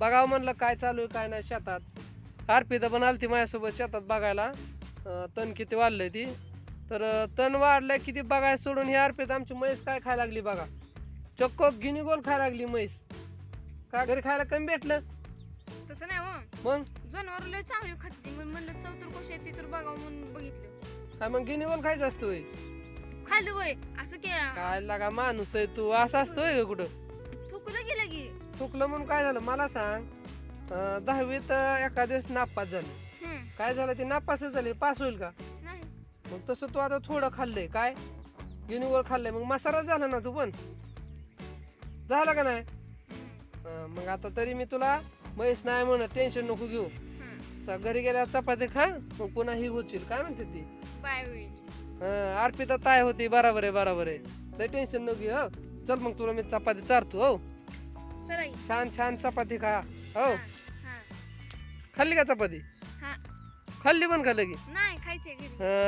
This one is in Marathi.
बघावं म्हणलं काय चालू आहे काय नाही शेतात. अर्पिता पण आलती माझ्यासोबत शेतात बघायला. तण किती वाढलंय ती. तर तण वाढलंय किती बघायला सोडून ही अर्पिता आमची म्हैस काय खायला लागली बघा. चक्क गिनी गोल खायला लागली म्हैस. काय घरी खायला कमी भेटलं? तसं नाही हो. मग? जनावर लय चांगली खाते म्हणून म्हणलं चौतर कशी आहे ती तर बघावं म्हणून बघितलं. काय मग गिनी गोल खायचं असतं खाल्लं वय असं केलं काय लागा माणूस आहे तू. असं असतोय का कुठं? की चुकलं म्हणून काय झालं? मला सांग. अं, दहावीत दिवस नापास झाली. हम्म, काय झालं? ते नापासच झाली. पास होईल का? नाही. मग तसं तू आता थोडं खाल्लंय. काय? युनिवर खाल्लंय. मग मसालाच झाला ना तू पण? झाला का नाही? अं, मग आता तरी मी तुला म्हैस नाही म्हणत. टेन्शन नको घेऊ. हम्म. स- घरी गेल्यावर चपाती खा. मग पुन्हा ही होतील काय म्हणते ती? होईल. अं, अर्पिता ताय होती. बराबर आहे बराबर आहे. लय टेन्शन नको घेऊ हो. चल मग तुला मी चपाती चारतो हो. चला की. छान छान चपाती खा. हो. हा, हा, खाल्ली का चपाती? हा. खाल्ली पण का लगी नाही खायचे घरी. अं,